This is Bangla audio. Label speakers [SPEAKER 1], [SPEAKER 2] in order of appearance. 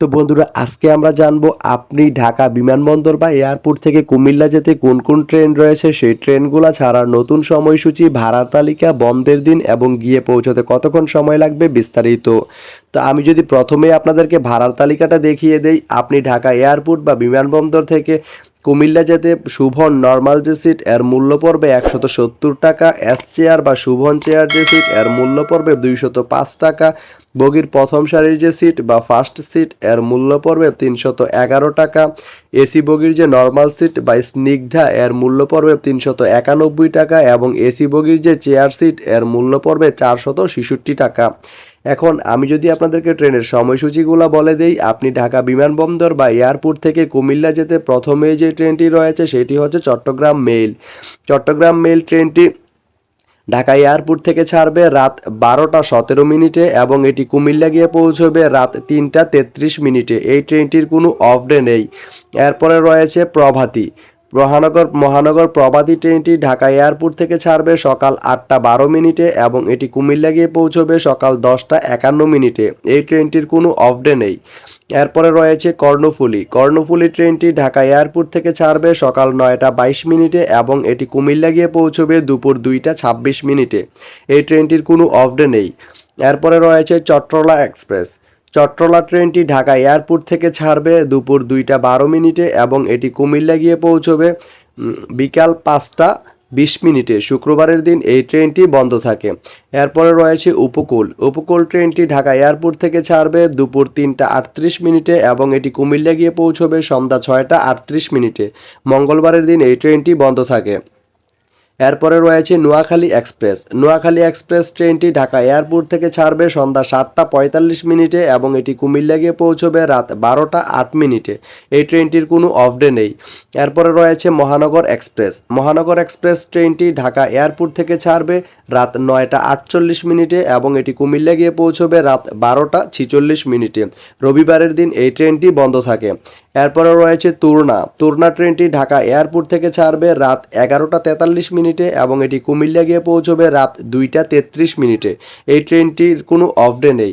[SPEAKER 1] তো বন্ধুরা, আজকে আমরা জানব আপনি ঢাকা বিমানবন্দর বা এয়ারপোর্ট থেকে কুমিল্লা যেতে কোন কোন ট্রেন রয়েছে? সেই ট্রেনগুলো ছাড়ার নতুন সময়সূচি, ভাড়ার তালিকা, বন্ধের দিন এবং গিয়ে পৌঁছতে কতক্ষণ সময় লাগবে বিস্তারিত। তো আমি যদি প্রথমে আপনাদেরকে ভাড়ার তালিকাটা দেখিয়ে দেই, আপনি ঢাকা এয়ারপোর্ট বা বিমানবন্দর থেকে কুমিল্লা যেতে শুভন নর্মাল যে সিট এর মূল্য পড়বে একশত সত্তর টাকা। এস চেয়ার বা শুভন চেয়ার যে সিট এর মূল্য পড়বে দুইশত পাঁচ টাকা। বগির প্রথম সারির যে সিট বা ফার্স্ট সিট এর মূল্য পড়বে তিনশত এগারো টাকা। এসি বগির যে নর্মাল সিট বা স্নিগ্ধা, এর মূল্য পড়বে তিনশত একানব্বই টাকা এবং এসি বগির যে চেয়ার সিট এর মূল্য পড়বে চারশত ছেষট্টি টাকা। এখন আমি যদি আপনাদেরকে ট্রেনের সময়সূচিগুলো বলে দেই, আপনি ঢাকা বিমানবন্দর বা এয়ারপোর্ট থেকে কুমিল্লা যেতে প্রথমে যে ট্রেনটি রয়েছে সেটি হচ্ছে চট্টগ্রাম মেইল। চট্টগ্রাম মেইল ট্রেনটি ঢাকা এয়ারপোর্ট থেকে ছাড়বে রাত বারোটা সতেরো মিনিটে এবং এটি কুমিল্লা গিয়ে পৌঁছবে রাত তিনটা তেত্রিশ মিনিটে। এই ট্রেনটির কোনো অফ ডে নেই। এরপরে রয়েছে প্রভাতী। মহানগর মহানগর প্রবাদী ট্রেনটি ঢাকা এয়ারপোর্ট থেকে ছাড়বে সকাল আটটা বারো মিনিটে এবং এটি কুমিল্লা গিয়ে পৌঁছবে সকাল দশটা একান্ন মিনিটে। এই ট্রেনটির কোনো অফ ডে নেই। এরপরে রয়েছে কর্ণফুলী। কর্ণফুলী ট্রেনটি ঢাকা এয়ারপোর্ট থেকে ছাড়বে সকাল নয়টা বাইশ মিনিটে এবং এটি কুমিল্লা গিয়ে পৌঁছবে দুপুর দুইটা ছাব্বিশ মিনিটে। এই ট্রেনটির কোনো অফ ডে নেই। এরপরে রয়েছে চট্টলা এক্সপ্রেস। চট্টলা ট্রেনটি ঢাকা এয়ারপোর্ট থেকে ছাড়বে দুপুর দুইটা বারো মিনিটে এবং এটি কুমিল্লা গিয়ে পৌঁছবে বিকাল পাঁচটা বিশ মিনিটে। শুক্রবারের দিন এই ট্রেনটি বন্ধ থাকে। এরপরে রয়েছে উপকূল। উপকূল ট্রেনটি ঢাকা এয়ারপোর্ট থেকে ছাড়বে দুপুর তিনটা আটত্রিশ মিনিটে এবং এটি কুমিল্লা গিয়ে পৌঁছবে সন্ধ্যা ছয়টা আটত্রিশ মিনিটে। মঙ্গলবারের দিন এই ট্রেনটি বন্ধ থাকে। এরপরে রয়েছে নোয়াখালী এক্সপ্রেস। নোয়াখালী এক্সপ্রেস ট্রেনটি ঢাকা এয়ারপোর্ট থেকে ছাড়বে সন্ধ্যা সাতটা পঁয়তাল্লিশ মিনিটে এবং এটি কুমিল্লা গিয়ে পৌঁছবে রাত বারোটা আট মিনিটে। এই ট্রেনটির কোনো অফ ডে নেই। এরপরে রয়েছে মহানগর এক্সপ্রেস। মহানগর এক্সপ্রেস ট্রেনটি ঢাকা এয়ারপোর্ট থেকে ছাড়বে রাত নয়টা আটচল্লিশ মিনিটে এবং এটি কুমিল্লা গিয়ে পৌঁছবে রাত বারোটা ছিচল্লিশ মিনিটে। রবিবারের দিন এই ট্রেনটি বন্ধ থাকে। এরপরে রয়েছে তুরনা। তুরনা ট্রেনটি ঢাকা এয়ারপোর্ট থেকে ছাড়বে রাত এগারোটা তেতাল্লিশ মিনিটে এবং এটি কুমিল্লা গিয়ে পৌঁছবে রাত দুইটা তেত্রিশ মিনিটে। এই ট্রেনটির কোনো অফ ডে নেই।